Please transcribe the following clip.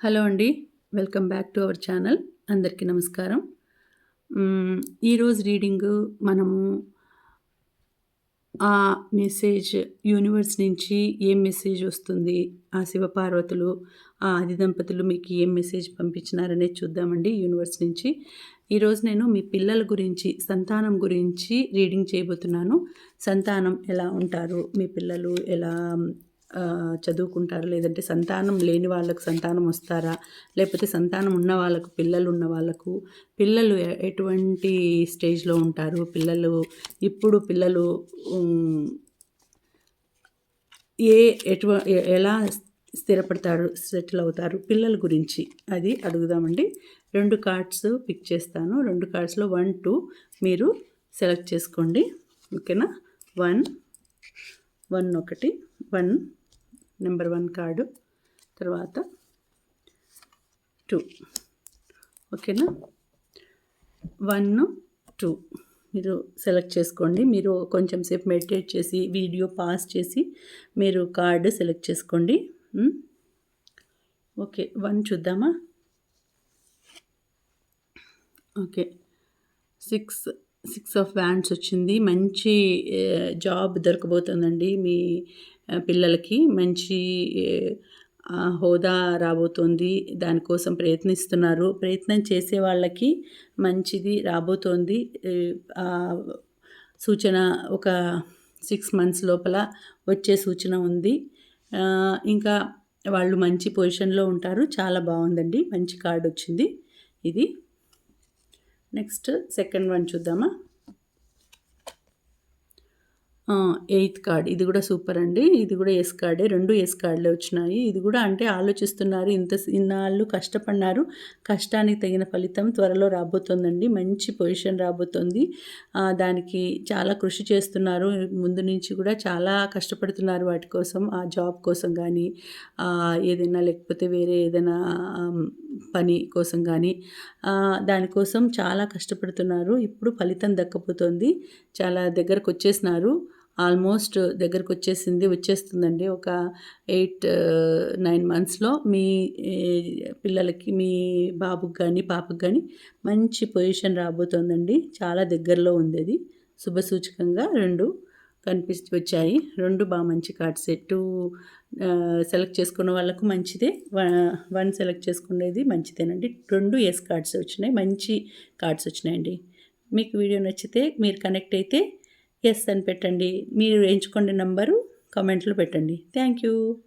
Hello అండి. Welcome back to our channel. అందరికీ నమస్కారం. ఈరోజు రీడింగ్ మనము ఆ మెసేజ్ యూనివర్స్ నుంచి ఏం మెసేజ్ వస్తుంది ఆ శివపార్వతులు ఆ ఆది దంపతులు మీకు ఏం మెసేజ్ పంపించినారనేది చూద్దామండి యూనివర్స్ నుంచి. ఈరోజు నేను మీ పిల్లల గురించి సంతానం గురించి రీడింగ్ చేయబోతున్నాను. సంతానం ఎలా ఉంటారు మీ పిల్లలు ఎలా చదువుకుంటారు? లేదంటే సంతానం లేని వాళ్ళకు సంతానం వస్తారా? లేకపోతే సంతానం ఉన్న వాళ్ళకు పిల్లలు ఉన్న వాళ్ళకు పిల్లలు ఎటువంటి స్టేజ్లో ఉంటారు? పిల్లలు ఇప్పుడు పిల్లలు ఏ ఎటువ ఎలా స్థిరపడతారు సెటిల్ అవుతారు? పిల్లల గురించి అది అడుగుదామండి. రెండు కార్డ్స్ పిక్ చేస్తాను. రెండు కార్డ్స్లో వన్ టూ మీరు సెలెక్ట్ చేసుకోండి. ఓకేనా? వన్ వన్ ఒకటి వన్ నెంబర్ వన్ కార్డు. తర్వాత టూ. ఓకేనా? One two. మీరు సెలెక్ట్ చేసుకోండి. మీరు కొంచెం సేపు మెడిటేట్ చేసి వీడియో పాస్ చేసి మీరు కార్డు సెలెక్ట్ చేసుకోండి. ఓకే వన్ చూద్దామా? Okay. Six six of wands వచ్చింది. మంచి జాబ్ దొరకబోతుందండి. మీ పిల్లలకి మంచి హోదా రాబోతోంది. దానికోసం ప్రయత్నిస్తున్నారు. ప్రయత్నం చేసే వాళ్ళకి మంచిది రాబోతోంది. సూచన ఒక సిక్స్ మంత్స్ లోపల వచ్చే సూచన ఉంది. ఇంకా వాళ్ళు మంచి పొజిషన్లో ఉంటారు. చాలా బాగుందండి. మంచి కార్డు వచ్చింది ఇది. నెక్స్ట్ సెకండ్ వన్ చూద్దామా? Eighth card. ఇది కూడా సూపర్ అండి. ఇది కూడా ఎస్ కార్డే. రెండు ఎస్ కార్డులే వచ్చినాయి. ఇది కూడా అంటే ఆలోచిస్తున్నారు. ఇంత ఇన్నాళ్ళు కష్టపడినారు. కష్టానికి తగిన ఫలితం త్వరలో రాబోతోందండి. మంచి పొజిషన్ రాబోతోంది. దానికి చాలా కృషి చేస్తున్నారు. ముందు నుంచి కూడా చాలా కష్టపడుతున్నారు వాటి కోసం. ఆ జాబ్ కోసం కానీ ఏదైనా లేకపోతే వేరే ఏదైనా పని కోసం కానీ దానికోసం చాలా కష్టపడుతున్నారు. ఇప్పుడు ఫలితం దక్కపోతుంది చాలా దగ్గరకు వచ్చేసినారు ఆల్మోస్ట్ దగ్గరకు వచ్చేసింది వచ్చేస్తుందండి. ఒక ఎయిట్ నైన్ మంత్స్లో మీ పిల్లలకి మీ బాబుకి కానీ పాపకు కానీ మంచి పొజిషన్ రాబోతోందండి. చాలా దగ్గరలో ఉంది అది శుభసూచకంగా రెండు కనిపిస్తూ వచ్చాయి. రెండు బాగా మంచి కార్డ్స్. టూ సెలెక్ట్ చేసుకున్న వాళ్ళకు మంచిదే. వన్ సెలెక్ట్ చేసుకునేది మంచిదేనండి. రెండు ఎస్ కార్డ్స్ వచ్చినాయి. మంచి కార్డ్స్ వచ్చినాయండి. మీకు వీడియో నచ్చితే మీరు కనెక్ట్ అయితే ఎస్ అని పెట్టండి. మీరు ఎంచుకునే నంబరు కామెంట్లో పెట్టండి. Thank you